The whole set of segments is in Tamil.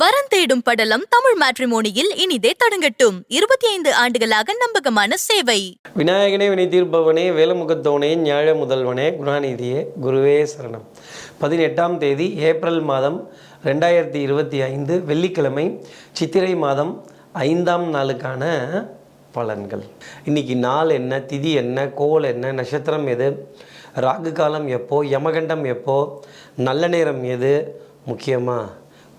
வரன் தேடும் படலம் தமிழ் மேட்ரிமோனியில் இனிதே தொடங்கட்டும். இருபத்தி ஐந்து ஆண்டுகளாக நம்பகமான சேவை. விநாயகனே வினை தீர்ப்பவனே வேலமுகத்தோனே ஞாழ முதல்வனே குணாநிதியே குருவே சரணம். பதினெட்டாம் தேதி ஏப்ரல் மாதம் ரெண்டாயிரத்தி இருபத்தி ஐந்து வெள்ளிக்கிழமை சித்திரை மாதம் ஐந்தாம் நாளுக்கான பலன்கள். இன்னைக்கு நாள் என்ன திதி என்ன கோல் என்ன நட்சத்திரம் எது ராகு காலம் எப்போ யமகண்டம் எப்போ நல்ல நேரம் எது முக்கியமாக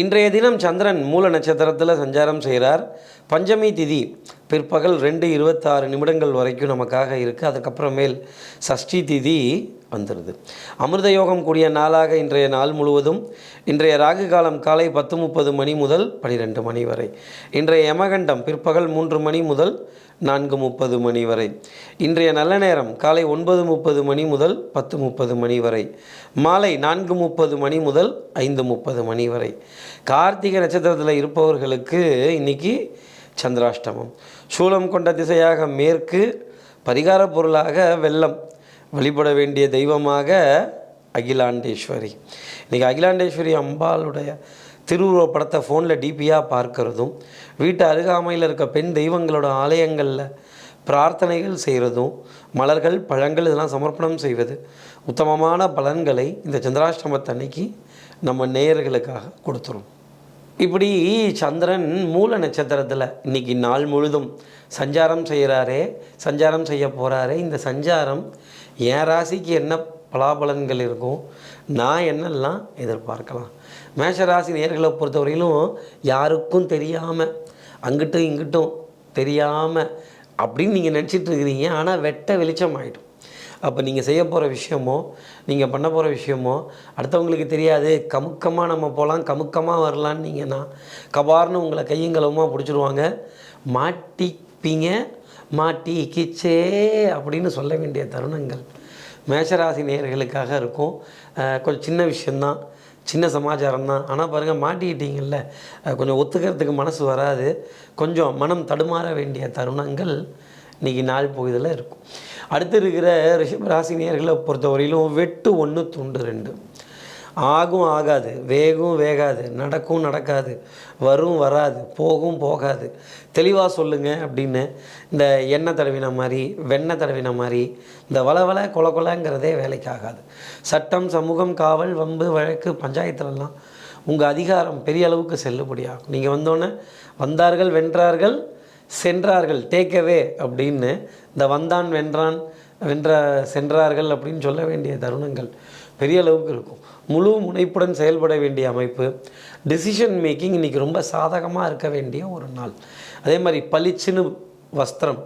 இன்றைய தினம் சந்திரன் மூல நட்சத்திரத்தில் சஞ்சாரம் செய்கிறார். பஞ்சமி திதி பிற்பகல் ரெண்டு இருபத்தாறு நிமிடங்கள் வரைக்கும் நமக்காக இருக்குது அதுக்கப்புறமேல் சஷ்டி திதி வந்துடுது அமிர்த யோகம் கூடிய நாளாக இன்றைய நாள் முழுவதும் இன்றைய ராகு காலம் காலை பத்து முப்பது மணி முதல் பனிரெண்டு மணி வரை. இன்றைய யமகண்டம் பிற்பகல் மூன்று மணி முதல் நான்கு முப்பது மணி வரை. இன்றைய நல்ல நேரம் காலை ஒன்பது முப்பது மணி முதல் பத்து முப்பது மணி வரை. மாலை நான்கு முப்பது மணி முதல் ஐந்து முப்பது மணி வரை. கார்த்திகை நட்சத்திரத்தில் இருப்பவர்களுக்கு இன்னைக்கு சந்திராஷ்டமம். சூலம் கொண்ட திசையாக மேற்கு பரிகார பொருளாக வெள்ளம். வழிபட வேண்டிய தெய்வமாக அகிலாண்டேஸ்வரி. இன்றைக்கி அகிலாண்டேஸ்வரி அம்பாளுடைய திருவுருவ படத்தை ஃபோனில் டிபியாக பார்க்கறதும் வீட்டு அருகாமையில் இருக்க பெண் தெய்வங்களோட ஆலயங்களில் பிரார்த்தனைகள் செய்கிறதும் மலர்கள் பழங்கள் இதெல்லாம் சமர்ப்பணம் செய்வது உத்தமமான பலன்களை இந்த சந்திராஷ்டமத்தன்னைக்கு நம்ம நேயர்களுக்காக கொடுத்துரும். இப்படி சந்திரன் மூல நட்சத்திரத்தில் இன்னைக்கு நாள் முழுதும் சஞ்சாரம் செய்கிறாரே சஞ்சாரம் செய்ய போகிறாரே இந்த சஞ்சாரம் என் ராசிக்கு என்ன பலாபலன்கள் இருக்கும்? நான் என்னெல்லாம் எதிர்பார்க்கலாம்? மேஷ ராசி நேர்களை பொறுத்தவரையிலும் யாருக்கும் தெரியாமல் அங்கிட்டும் இங்கிட்டும் தெரியாமல் அப்படின்னு நீங்கள் நினச்சிட்டு இருக்கிறீங்க. ஆனால் வெட்ட வெளிச்சம் ஆகிடும் அப்போ நீங்கள் செய்ய போகிற விஷயமோ நீங்கள் பண்ண போகிற விஷயமோ அடுத்தவங்களுக்கு தெரியாது. கமுக்கமாக நம்ம போகலாம் கமுக்கமாக வரலான்னு நீங்கன்னா கபார்னு உங்களை கையும் பிடிச்சிருவாங்க. மாட்டிப்பீங்க. மாட்டி கிச்சே அப்படின்னு சொல்ல வேண்டிய தருணங்கள் மேஷராசி நேயர்களுக்காக இருக்கும். கொஞ்சம் சின்ன விஷயந்தான் சின்ன சமாச்சாரம் தான் ஆனால் பாருங்கள் மாட்டிக்கிட்டீங்கல்ல கொஞ்சம் ஒத்துக்கிறதுக்கு மனசு வராது. கொஞ்சம் மனம் தடுமாற வேண்டிய தருணங்கள் இன்றைக்கி நாள் பகுதியில் இருக்கும். அடுத்து இருக்கிற ரிஷபராசி ராசி நேயர்களை பொறுத்தவரையிலும் வெட்டு ஒன்று துண்டு ரெண்டு. ஆகும் ஆகாது. வேகும் வேகாது. நடக்கும் நடக்காது. வரும் வராது. போகும் போகாது. தெளிவாக சொல்லுங்கள் அப்படின்னு இந்த எண்ணெய் தடவின மாதிரி வெண்ணெய் தடவின மாதிரி இந்த வளவள கொல கொலங்கிறதே வேலைக்கு ஆகாது சட்டம் சமூகம் காவல் வம்பு வழக்கு பஞ்சாயத்துலலாம் உங்கள் அதிகாரம் பெரிய அளவுக்கு செல்லுபடியாகும் நீங்கள் வந்தோன்னே வந்தார்கள் வென்றார்கள் சென்றார்கள் டேக்கவே அப்படின்னு இந்த வந்தான் வென்றான் வென்ற சென்றார்கள் அப்படின்னு சொல்ல வேண்டிய தருணங்கள். பெரிய அளவுக்கு இருக்கும். முழு முனைப்புடன் செயல்பட வேண்டிய அமைப்பு டிசிஷன் மேக்கிங் இன்றைக்கி ரொம்ப சாதகமாக இருக்க வேண்டிய ஒரு நாள். அதே மாதிரி பளிச்சுன்னு வஸ்திரம்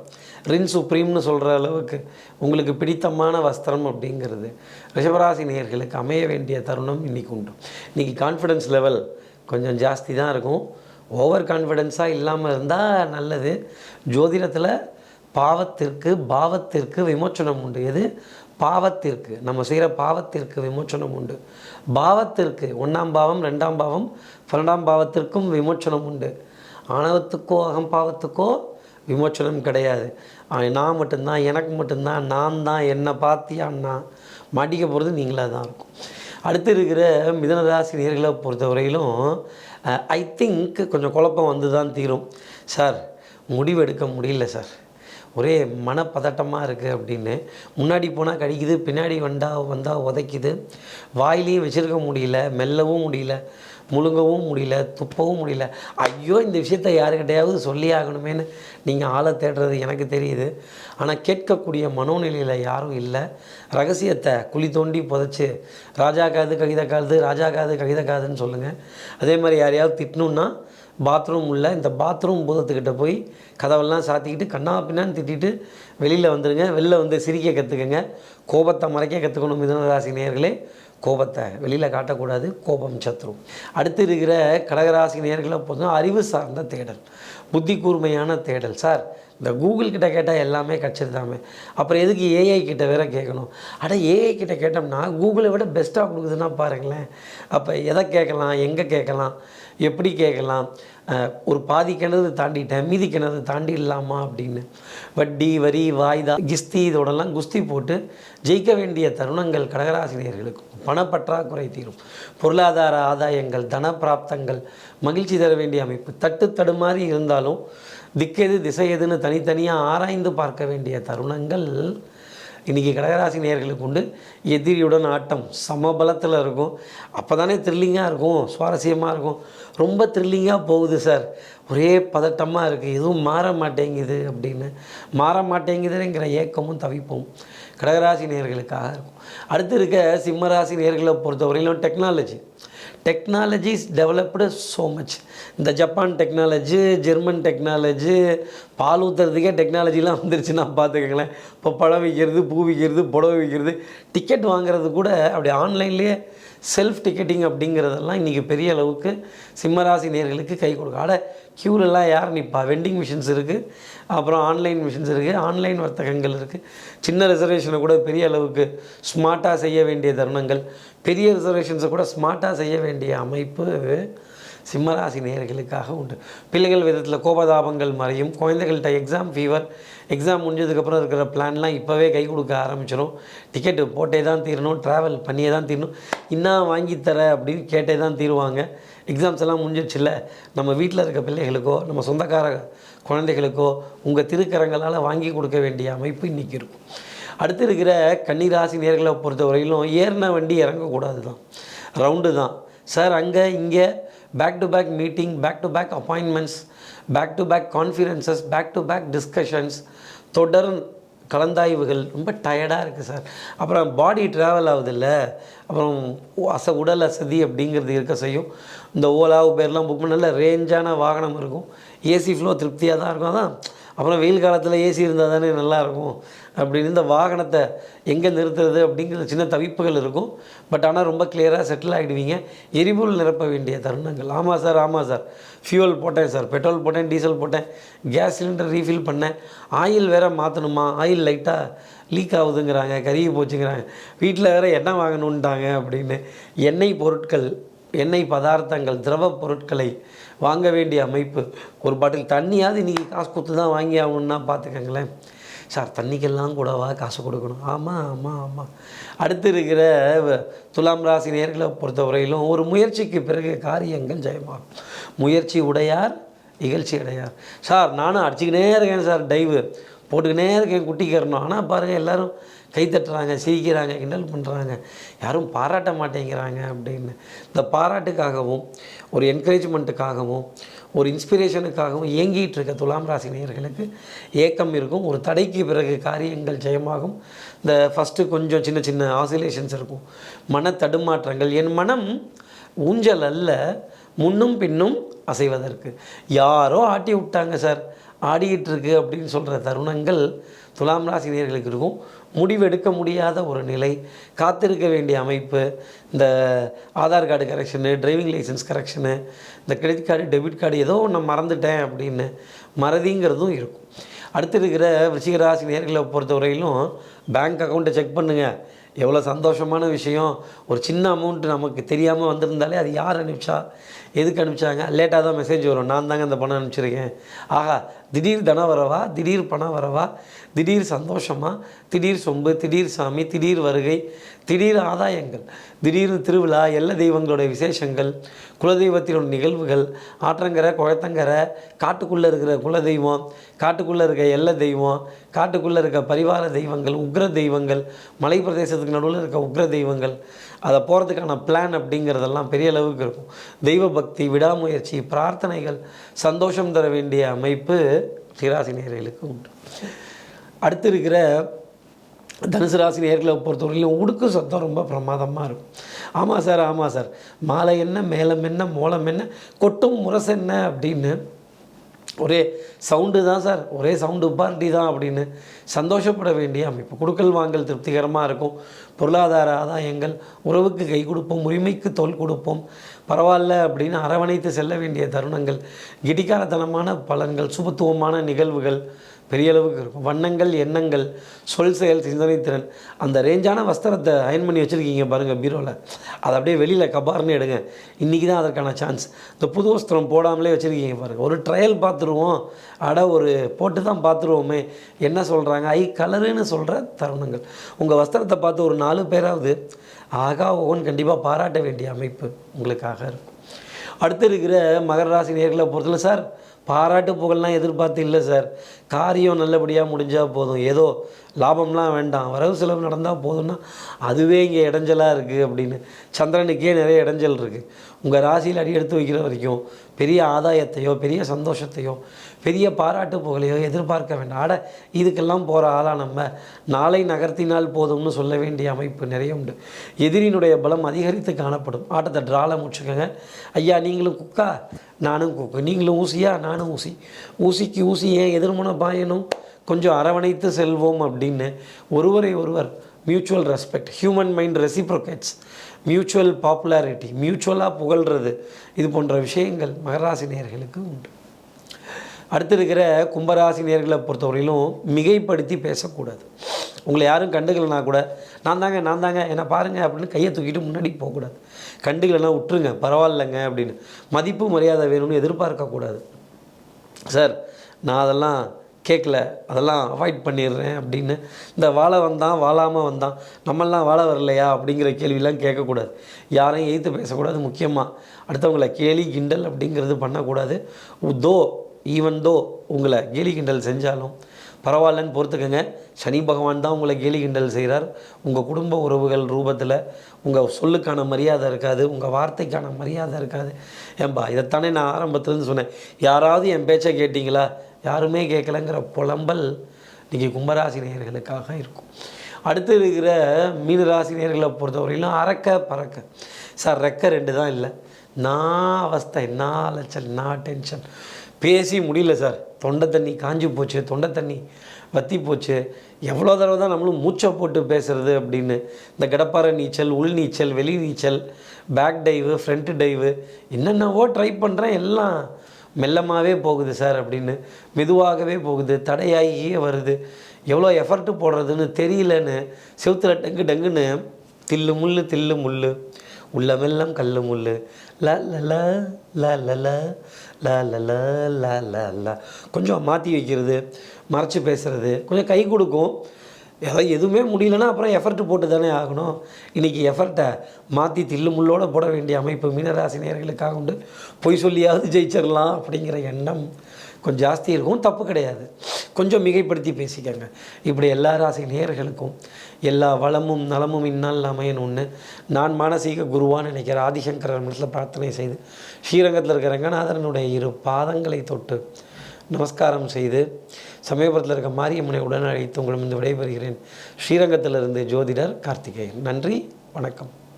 ரின் சுப்ரீம்னு சொல்கிற அளவுக்கு உங்களுக்கு பிடித்தமான வஸ்திரம் அப்படிங்கிறது ரிஷபராசி நேர்களுக்கு அமைய வேண்டிய தருணம் இன்றைக்கி உண்டு. இன்றைக்கி கான்ஃபிடென்ஸ் லெவல் கொஞ்சம் ஜாஸ்தி தான் இருக்கும். ஓவர் கான்ஃபிடென்ஸாக இல்லாமல் இருந்தால் நல்லது. ஜோதிடத்தில் பாவத்திற்கு பாவத்திற்கு விமோச்சனம் உண்டு. எது? பாவத்திற்கு நம்ம செய்கிற பாவத்திற்கு விமோச்சனம் உண்டு. பாவத்திற்கு ஒன்றாம் பாவம் ரெண்டாம் பாவம் பன்னெண்டாம் பாவத்திற்கும் விமோச்சனம் உண்டு. ஆணவத்துக்கோ அகம்பாவத்துக்கோ விமோச்சனம் கிடையாது. நான் மட்டும்தான் எனக்கு மட்டும்தான் நான் தான் என்னை பார்த்தியான்னா மாட்டிக்க போகிறது நீங்களாக தான் இருக்கும். அடுத்து இருக்கிற மிதனராசி நேர்களை பொறுத்தவரையிலும் ஐ திங்க் கொஞ்சம் குழப்பம் வந்து தான் தீரும் சார் முடிவெடுக்க முடியல சார் ஒரே மனப்பதட்டமாக இருக்குது அப்படின்னு. முன்னாடி போனால் கடிக்குது பின்னாடி வந்தால் வந்தால் உதைக்குது. வாயிலையும் வச்சிருக்க முடியல மெல்லவும் முடியல முழுங்கவும் முடியல துப்பவும் முடியல. ஐயோ இந்த விஷயத்த யாருக்கிட்டையாவது சொல்லி ஆகணுமேன்னு நீங்கள் ஆளை தேடுறது எனக்கு தெரியுது. ஆனால் கேட்கக்கூடிய மனோநிலையில் யாரும் இல்லை. ரகசியத்தை குழி தோண்டி புதைச்சி ராஜா காது கவிதை காது ராஜா காது கவிதை காதுன்னு சொல்லுங்கள் அதே மாதிரி யாரையாவது திட்டணுன்னா பாத்ரூம் உள்ள இந்த பாத்ரூம் பூதத்துக்கிட்ட போய் கதவெல்லாம் சாத்திக்கிட்டு கண்ணா பின்னான்னு திட்டிட்டு வெளியில் வந்துடுங்க வெளில வந்து சிரிக்க கற்றுக்குங்க கோபத்தை மறைக்க கற்றுக்கணும் மிதனராசி நேர்களே கோபத்தை வெளியில் காட்டக்கூடாது. கோபம் சத்ரு. அடுத்து இருக்கிற கடகராசி நேர்களை பொறுத்த அறிவு சார்ந்த தேடல். புத்தி கூர்மையான தேடல். சார் இந்த கூகுள் கிட்ட கேட்டால் எல்லாமே கிடச்சிருந்தாமே அப்புறம் எதுக்கு ஏஐ கிட்ட வேற கேட்கணும்? அட ஏஐ கிட்ட கேட்டோம்னா கூகுளை விட பெஸ்ட்டாக கொடுக்குதுன்னா பாருங்களேன். அப்போ எதை கேட்கலாம்? எங்கே கேட்கலாம்? எப்படி கேட்கலாம்? ஒரு பாதி கிணறு தாண்டிட்டேன் மீதி கிணறு தாண்டி இல்லாமா அப்படின்னு. வட்டி வரி வாய்தா கிஸ்தி இதோடலாம் குஸ்தி போட்டு ஜெயிக்க வேண்டிய தருணங்கள் கடகராசினியர்களுக்கு. பணப்பற்றாக்குறை தீரும். பொருளாதார ஆதாயங்கள் தன பிராப்தங்கள் மகிழ்ச்சி தர வேண்டிய அமைப்பு. தட்டு தடுமாறி இருந்தாலும் திக்கெது திசை எதுன்னு தனித்தனியாக ஆராய்ந்து பார்க்க வேண்டிய தருணங்கள் இன்றைக்கி கடகராசி நேயர்களுக்கு உண்டு. எதிரியுடன் ஆட்டம் சமபலத்தில் இருக்கும். அப்போ தானே த்ரில்லிங்காக இருக்கும் சுவாரஸ்யமாக இருக்கும். ரொம்ப த்ரில்லிங்காக போகுது சார். ஒரே பதட்டமாக இருக்குது எதுவும் மாற மாட்டேங்குது அப்படின்னு. மாற மாட்டேங்குதுங்கிற ஏக்கமும் தவிப்பும். கடகராசி நேயர்களுக்காக இருக்கும். அடுத்து இருக்க சிம்மராசி நேர்களை பொறுத்தவரையிலும் technology technologies developed so much இந்த ஜப்பான் டெக்னாலஜி ஜெர்மன் டெக்னாலஜி பால் ஊற்றுறதுக்கே டெக்னாலஜிலாம் வந்துருச்சுன்னா பார்த்துக்கங்களேன். இப்போ பழம் விற்கிறது பூ விற்கிறது புடவை விற்கிறது டிக்கெட் வாங்குறது கூட அப்படி ஆன்லைன்லேயே செல்ஃப் டிக்கெட்டிங் அப்படிங்கிறதெல்லாம் இன்றைக்கி பெரிய அளவுக்கு சிம்மராசி நேர்களுக்கு கை கொடுக்கும். ஆட க்யூலெல்லாம் யார் நிற்பா வெண்டிங் மிஷின்ஸ் இருக்குது அப்புறம் ஆன்லைன் மிஷின்ஸ் இருக்குது ஆன்லைன் வர்த்தகங்கள் இருக்குது சின்ன ரிசர்வேஷனை கூட பெரிய அளவுக்கு ஸ்மார்ட்டாக செய்ய வேண்டிய தருணங்கள். பெரிய ரிசர்வேஷன்ஸை கூட ஸ்மார்ட்டாக செய்ய வேண்டிய அமைப்பு சிம்மராசி நேர்களுக்காக உண்டு. பிள்ளைகள் விதத்தில் கோபதாபங்கள் மறையும். குழந்தைகள்கிட்ட எக்ஸாம் ஃபீவர் எக்ஸாம் முடிஞ்சதுக்கப்புறம் இருக்கிற பிளான்லாம் இப்போவே கை கொடுக்க ஆரம்பிச்சிடும் டிக்கெட்டு போட்டே தான் தீரணும் ட்ராவல் பண்ணியே தான் தீரணும். இன்னும் வாங்கி தர அப்படின்னு கேட்டே தான் தீருவாங்க. எக்ஸாம்ஸ் எல்லாம் முடிஞ்சிடுச்சுல்ல நம்ம வீட்டில் இருக்க பிள்ளைகளுக்கோ நம்ம சொந்தக்கார குழந்தைகளுக்கோ உங்கள் திருக்கரங்களால் வாங்கி கொடுக்க வேண்டிய அமைப்பு இன்றைக்கி இருக்கும். அடுத்து இருக்கிற கன்னிராசி நேர்களை பொறுத்தவரையிலும் ஏறின வண்டி இறங்கக்கூடாது தான் ரவுண்டு தான். சார் அங்கே இங்கே back to back meeting back to back appointments back to back conferences back to back discussions தொடர் கலந்தாய்வுகள். ரொம்ப டயர்டாக இருக்குது சார் அப்புறம் பாடி ட்ராவல் ஆகுதில்ல அப்புறம் அச உடல் அசதி அப்படிங்கிறது இருக்க செய்யும். இந்த ஓலா உபேர்லாம் புக் பண்ணல. நல்ல ரேஞ்சான வாகனம் இருக்கும். ஏசி ஃப்ளோ திருப்தியாக தான் இருக்கும். அதான் அப்புறம் வெயில் காலத்தில் ஏசி இருந்தால் தானே நல்லாயிருக்கும் அப்படின்னு இந்த வாகனத்தை எங்கே நிறுத்துறது அப்படிங்கிற சின்ன தவிப்புகள் இருக்கும். பட் ஆனால் ரொம்ப கிளியராக செட்டில் ஆகிடுவீங்க எரிபொருள் நிரப்ப வேண்டிய தருணங்கள். ஆமாம் சார் ஆமாம் சார் ஃபியூவல் போட்டேன் சார் பெட்ரோல் போட்டேன் டீசல் போட்டேன். கேஸ் சிலிண்டர் ரீஃபில் பண்ணேன். ஆயில் வேற மாற்றணுமா ஆயில் லைட்டாக லீக் ஆகுதுங்கிறாங்க கருகி போச்சுங்கிறாங்க. வீட்டில் வேறு எண்ணெய் வாங்கணுன்ட்டாங்க அப்படின்னு. எண்ணெய் பொருட்கள் எண்ணெய் பதார்த்தங்கள் திரவ பொருட்களை வாங்க வேண்டிய அமைப்பு. ஒரு பாட்டில் தண்ணியாவது இன்றைக்கி காசு கொடுத்து தான் வாங்கி ஆகணும்னா பார்த்துக்கங்களேன் சார் தண்ணிக்கெல்லாம் கூடவா காசு கொடுக்கணும்? ஆமாம் ஆமாம் ஆமாம் அடுத்து இருக்கிற வ- துலாம் ராசி நேர்களை பொறுத்தவரையிலும் ஒரு முயற்சிக்கு பிறகு காரியங்கள் ஜெயமாகும். முயற்சி உடையார் இகழ்ச்சி அடையார். சார் நானும் அடிச்சுக்கினே இருக்கேன் சார் டைவு. போட்டுக்கினே இருக்கேன் குட்டிக்கிறணும் ஆனால் பாருங்கள் எல்லோரும் கை தட்டுறாங்க சிரிக்கிறாங்க கிண்டல் பண்ணுறாங்க யாரும் பாராட்ட மாட்டேங்கிறாங்க அப்படின்னு. இந்த பாராட்டுக்காகவும் ஒரு என்கரேஜ்மெண்ட்டுக்காகவும் ஒரு இன்ஸ்பிரேஷனுக்காகவும் இயங்கிட்டு இருக்க துலாம் ராசி நேயர்களுக்கு ஏக்கம் இருக்கும். ஒரு தடைக்கு பிறகு காரியங்கள் ஜெயமாகும். இந்த ஃபஸ்ட்டு கொஞ்சம் சின்ன சின்ன ஆசிலேஷன்ஸ் இருக்கும். மன தடுமாற்றங்கள். என் மனம் ஊஞ்சல் அல்ல முன்னும் பின்னும் அசைவதற்கு. யாரோ ஆட்டி விட்டாங்க சார். ஆடிக்கிட்டு இருக்கு அப்படின்னு சொல்கிற தருணங்கள் துலாம் ராசி நேர்களுக்கு இருக்கும். முடிவெடுக்க முடியாத ஒரு நிலை காத்திருக்க வேண்டிய அமைப்பு இந்த Aadhaar card correction driving licence correction இந்த கிரெடிட் கார்டு டெபிட் கார்டு ஏதோ ஒன்று மறந்துட்டேன் அப்படின்னு மறதிங்கிறதும் இருக்கும். அடுத்து இருக்கிற விருச்சிகராசி நேர்களை பொறுத்தவரையிலும் பேங்க் அக்கௌண்ட்டை செக் பண்ணுங்கள் எவ்வளோ சந்தோஷமான விஷயம். ஒரு சின்ன அமௌண்ட்டு நமக்கு தெரியாமல் வந்திருந்தாலே அது யார் அனுப்பிச்சா எதுக்கு அனுப்பிச்சாங்க? லேட்டாக தான் மெசேஜ் வரும். நான் தாங்க அந்த பணம் அனுப்பிச்சிருக்கேன். ஆஹா திடீர் தன வரவா? திடீர் பணம் வரவா? திடீர் சந்தோஷமாக திடீர் சொம்பு திடீர் சாமி திடீர் வருகை திடீர் ஆதாயங்கள் திடீர்னு திருவிழா எல்லா தெய்வங்களுடைய விசேஷங்கள் குலதெய்வத்தினோட நிகழ்வுகள் ஆற்றங்கரை குழத்தங்கரை காட்டுக்குள்ளே இருக்கிற குலதெய்வம் காட்டுக்குள்ளே இருக்க எல்ல தெய்வம் காட்டுக்குள்ளே இருக்க பரிவார தெய்வங்கள் உக்ர தெய்வங்கள் மலை பிரதேசத்துக்கு நடுவில் இருக்க உக்ர தெய்வங்கள் அதை போகிறதுக்கான பிளான் அப்படிங்கிறதெல்லாம் பெரிய அளவுக்கு இருக்கும். தெய்வ பக்தி விடாமுயற்சி பிரார்த்தனைகள் சந்தோஷம் தர வேண்டிய அமைப்பு சிராசி நேர்களுக்கு உண்டு. அடுத்து இருக்கிற தனுசு ராசி நேர்களை பொறுத்தவரையிலும் உடுக்கு சத்தம் ரொம்ப பிரமாதமாக இருக்கும். ஆமாம் சார் ஆமாம் சார். மாலை என்ன மேலம் என்ன மோளம் என்ன கொட்டும் முரசு என்ன அப்படின்னு ஒரே சவுண்டு தான் சார். ஒரே சவுண்டு பார்ட்டி தான் அப்படின்னு சந்தோஷப்பட வேண்டிய அமைப்பு. கொடுக்கல் வாங்கல் திருப்திகரமாக இருக்கும். பொருளாதார ஆதாயங்கள் உறவுக்கு கை கொடுப்போம் உரிமைக்கு தோல் கொடுப்போம். பரவாயில்ல அப்படின்னு அரவணைத்து செல்ல வேண்டிய தருணங்கள் கிடிகாரத்தனமான பலன்கள் சுபத்துவமான நிகழ்வுகள் பெரிய அளவுக்கு இருக்கும். வண்ணங்கள் எண்ணங்கள் சொல் செயல் சிந்தனை திறன். அந்த ரேஞ்சான வஸ்திரத்தை அயன் பண்ணி வச்சுருக்கீங்க பாருங்கள் பீரோவில் அதை அப்படியே வெளியில் கபார்னு எடுங்க. இன்றைக்கி தான் அதற்கான சான்ஸ் இந்த புது வஸ்திரம் போடாமலே வச்சுருக்கீங்க பாருங்கள் ஒரு ட்ரையல் பார்த்துருவோம். அட ஒரு போட்டு தான் பார்த்துருவோமே. என்ன சொல்கிறாங்க ஐ கலருன்னு சொல்கிற தருணங்கள். உங்கள் வஸ்திரத்தை பார்த்து ஒரு நாலு பேராவது ஆகா ஓகன் கண்டிப்பாக பாராட்ட வேண்டிய அமைப்பு உங்களுக்காக இருக்கும். அடுத்து இருக்கிற மகர ராசி நேர்களை பொறுத்தல சார் பாராட்டு புகழ்லாம் எதிர்பார்த்து இல்லை சார். காரியம் நல்லபடியாக முடிஞ்சால் போதும். ஏதோ லாபம்லாம் வேண்டாம். வரவு செலவு நடந்தால் போதும்னா அதுவே இங்கே இடைஞ்சலாக இருக்குது அப்படின்னு. சந்திரனுக்கே நிறைய இடைஞ்சல் இருக்குது உங்கள் ராசியில் அடி எடுத்து வைக்கிற வரைக்கும் பெரிய ஆதாயத்தையோ பெரிய சந்தோஷத்தையோ பெரிய பாராட்டு புகழையோ எதிர்பார்க்க வேண்டாம் ஆட இதுக்கெல்லாம் போகிற ஆளாக நம்ம. நாளை நகர்த்தினால் போதும்னு சொல்ல வேண்டிய அமைப்பு நிறைய உண்டு. எதிரினுடைய பலம் அதிகரித்து காணப்படும். ஆட்டத்தை ட்ரால முடிச்சுக்கோங்க. ஐயா நீங்களும் குக்கா. நானும் குக்கு. நீங்களும் ஊசியா? நானும் ஊசி. ஊசிக்கு ஊசி ஏன் எதிர்மன பாயணும்? கொஞ்சம் அரவணைத்து செல்வோம் அப்படின்னு ஒருவரை ஒருவர் mutual respect human mind reciprocates mutual popularity மியூச்சுவலாக புகழ்கிறது இது போன்ற விஷயங்கள் மகராசி நேர்களுக்கு உண்டு. அடுத்து இருக்கிற கும்பராசி நேர்களை பொறுத்தவரையிலும் மிகைப்படுத்தி பேசக்கூடாது. உங்களை யாரும் கண்டுக்கலனா கூட நான் தாங்க நான் தாங்க என்னை பாருங்கள் அப்படின்னு கையை தூக்கிட்டு முன்னாடி போகக்கூடாது. கண்டுக்கலைன்னா விட்டுருங்க பரவாயில்லைங்க அப்படின்னு. மதிப்பு மரியாதை வேணும்னு எதிர்பார்க்கக்கூடாது. சார் நான் அதெல்லாம் கேட்கல அதெல்லாம் அவாய்ட் பண்ணிடுறேன் அப்படின்னு. இந்த வாழ வந்தான் வாழாமல் வந்தான் நம்மெல்லாம் வாழ வரலையா? அப்படிங்கிற கேள்வியெல்லாம் கேட்கக்கூடாது. யாரையும் எதிர்த்து பேசக்கூடாது முக்கியமாக அடுத்தவங்களை கேலி கிண்டல் அப்படிங்கிறது பண்ணக்கூடாது. தோ ஈவன் தோ உங்களை கேலி கிண்டல் செஞ்சாலும் பரவாயில்லன்னு பொறுத்துக்கங்க. சனி பகவான் தான் உங்களை கேலி கிண்டல் செய்கிறார். உங்கள் குடும்ப உறவுகள் ரூபத்தில் உங்கள் சொல்லுக்கான மரியாதை இருக்காது உங்கள் வார்த்தைக்கான மரியாதை இருக்காது. ஏன்பா இதைத்தானே நான் ஆரம்பத்துலேருந்து சொன்னேன். யாராவது என் பேச்சை கேட்டிங்களா? யாருமே கேட்கலங்கிற புலம்பல் இன்றைக்கி கும்பராசினியர்களுக்காக இருக்கும். அடுத்து இருக்கிற மீனராசினியர்களை பொறுத்தவரையிலும் அறக்க பறக்க. சார் ரெக்க ரெண்டு தான் இல்லை. நான் அவஸ்தை நான் அலைச்சல் நான் டென்ஷன் பேசி முடியல சார். தொண்டை தண்ணி காஞ்சி போச்சு தொண்டை தண்ணி வத்தி போச்சு. எவ்வளோ தடவை தான் நம்மளும் மூச்சை போட்டு பேசுறது அப்படின்னு. இந்த கடப்பாறை நீச்சல் உள் நீச்சல் வெளி நீச்சல் பேக் டைவு ஃப்ரண்ட் டைவு என்னென்னவோ ட்ரை பண்ணுறேன் எல்லாம் மெல்லமாகவே போகுது சார் அப்படின்னு. மெதுவாகவே போகுது தடையாகியே வருது. எவ்வளோ எஃபர்ட்டு போடுறதுன்னு தெரியலன்னு செவுத்துல டங்கு டங்குன்னு தில்லு முள்ளு தில்லு முள்ளு உள்ளமெல்லாம் கல்லு முள்ளு ல ல ல ல ல ல ல ல ல ல ல கொஞ்சம் மாற்றி வைக்கிறது மறைச்சு பேசுகிறது கொஞ்சம் கை கொடுக்கும் ஏதாவது எதுவுமே முடியலன்னா அப்புறம் எஃபர்ட் போட்டு தானே ஆகணும் இன்றைக்கி எஃபர்ட்டை மாற்றி தில்லு முள்ளோடு போட வேண்டிய அமைப்பு மீனராசி நேர்களுக்காக உண்டு பொய் சொல்லியாவது ஜெயிச்சிடலாம் அப்படிங்கிற எண்ணம் கொஞ்சம் ஜாஸ்தி இருக்கும் தப்பு கிடையாது. கொஞ்சம் மிகைப்படுத்தி பேசிக்கங்க. இப்படி எல்லா ராசி நேயர்களுக்கும் எல்லா வளமும் நலமும் இன்னால் அமையணும்னு நான் மானசீக குருவான்னு நினைக்கிற ஆதிசங்கர மனசில் பிரார்த்தனை செய்து ஸ்ரீரங்கத்தில் இருக்கிற ரங்கநாதரனுடைய இரு பாதங்களை தொட்டு நமஸ்காரம் செய்து சமயபுரத்தில் இருக்க மாரியம்மனை உடன் அழைத்து உங்களிடம் இருந்து விடைபெறுகிறேன். ஸ்ரீரங்கத்திலிருந்து ஜோதிடர் கார்த்திகேயன். நன்றி வணக்கம்.